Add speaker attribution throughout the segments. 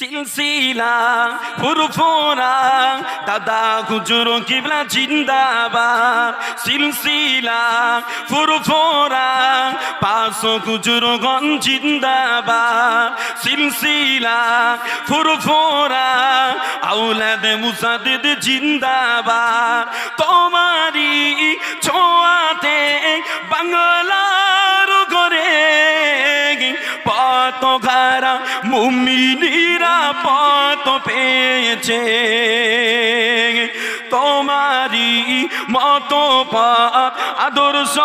Speaker 1: সিলসিলা, ফুরফুরা, দাদা হুজুর কিবলা জিন্দাবাদ। সিলসিলা, ফুরফুরা পাঁচশো হুজুর গন জিন্দাবাদ। সিলসিলা, ফুরফুরা আউলাদ মুসাদিদ জিন্দাবাদ। তোমারি ছোঁয়াতে বাংলার করে পেয়েছে। তোমারি মত পাপ আদর্শ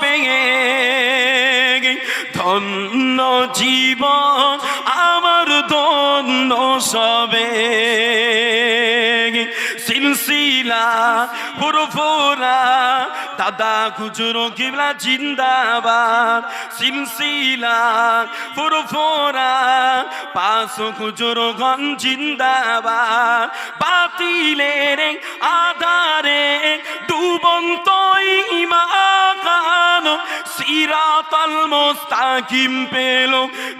Speaker 1: পেয়ে ধন্য জীবন আমার ধন্য সবে। সিলসিলা ফুরফুরা দাদা খুচরো কিবলা জিন্দাবাদ। সিলসিলা ফুরফুরা পাঁচশো খুচরো গন জিন্দাবাদ। বাতিলের আধারে ডুবন্ত ইমান সিরাতাল মোস্তাকিম পেল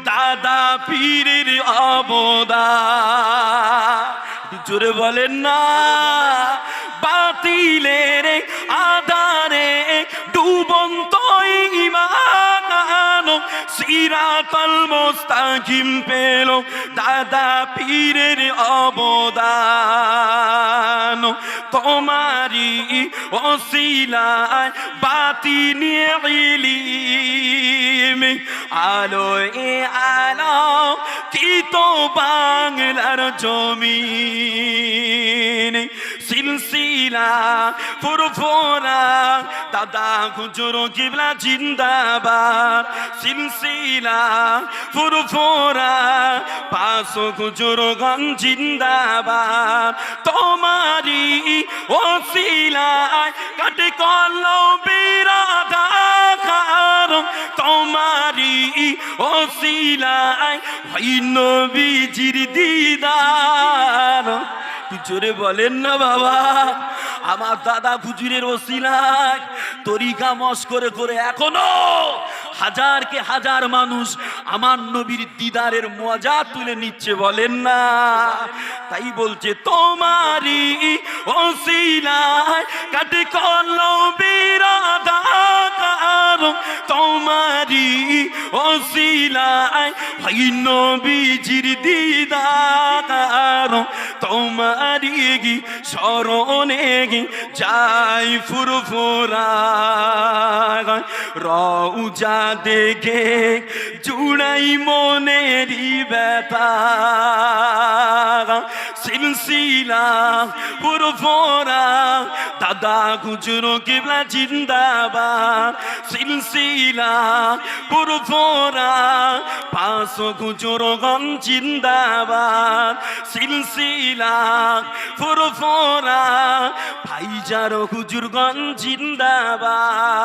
Speaker 1: দাদা পীরের অবদা জোরে বলেন না। বাতিলের আদারে ডুবন্ত সিরাতাল মোস্তাকিম পেল দাদা পীরের অবদান। তোমারি অশিলায় বাতি নিয়ে ইলিম আলো এ আলো কি তো বাংলার জমিন। সিলসিলা ফুরফোরা, দাদা হুজুর কিবলা জিন্দাবাদ। সিলসিলা ফুরফোরা পাঁচশো হুজুর গন জিন্দাবাদ। তোমারি ওসিলায় কাটে কল্লো বিরাধার তোমারি ওসিলায় ভাই নবীজির দিদার। একটু জোরে বলেন না বাবা, আমার দাদা ফুজুরের ওসিলায় তরিকা মস করে করে এখনও হাজারকে হাজার মানুষ আমার নবীর দিদারের মজা তুলে নিচ্ছে বলেন না। তাই বলছে তোমারি ওসিলায় কাটে কল্লো বিরাদার তোমারি ওসিলায় ভাই নবীজির দিদার তোমারি স্মরণে যাই ফুরফুরা রউজা দেখে জুড়াই মনেরি ব্যথা সিলসিলা ফুরফুরা দাদা গুজরো কিবলা জিন্দাবাদ সিলসিলা ফুরফুরা পাঁচশো গুজরো গন জিন্দাবাদ সিলসিলা ফুরফুরা ভাইজারো হুজুরগঞ্জ জিন্দাবাদ